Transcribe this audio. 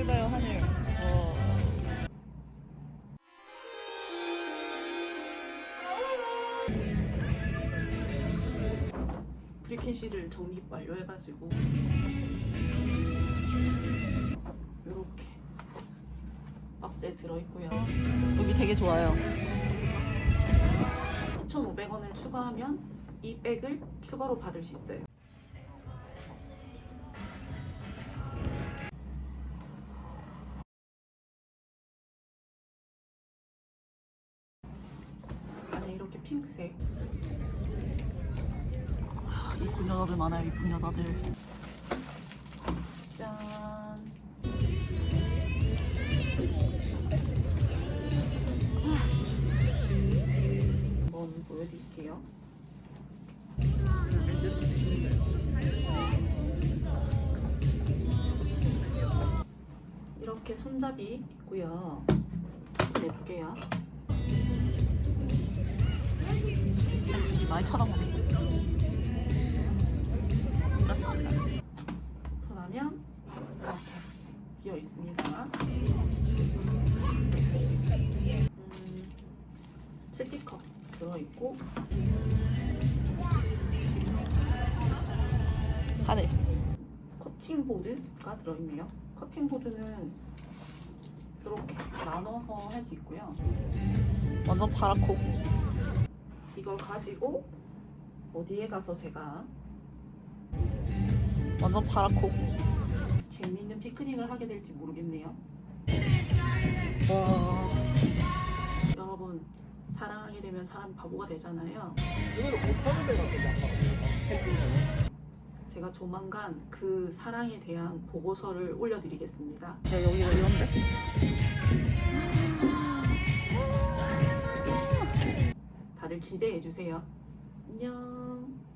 하늘 봐요 하늘. 어. 브리켓시를 정립 완료해가지고. 이렇게 박스에 들어있고요. 여기 되게 좋아요. 4,500원을 추가하면 이 백을 추가로 받을 수 있어요. 핑크색. 아, 이쁜 여자들 많아요, 이쁜 여자들. 짠. 한번 보여드릴게요. 이렇게 손잡이 있고요. 내볼게 많이 쳐다보네. 반갑습니다. 그러면 이렇게 비어 있습니다. 음, 스티커 들어있고 하늘 커팅 보드가 들어있네요. 커팅 보드는 이렇게 나눠서 할 수 있고요. 완전 파랗고 이걸 가지고 어디에 가서 제가 완전 파랗고 재미있는 피크닉을 하게 될지 모르겠네요. 와 여러분 사랑하게 되면 사람 바보가 되잖아요. 제가 조만간 그 사랑에 대한 보고서를 올려드리겠습니다. 야 여기가 이런데? 기대해 주세요. 안녕.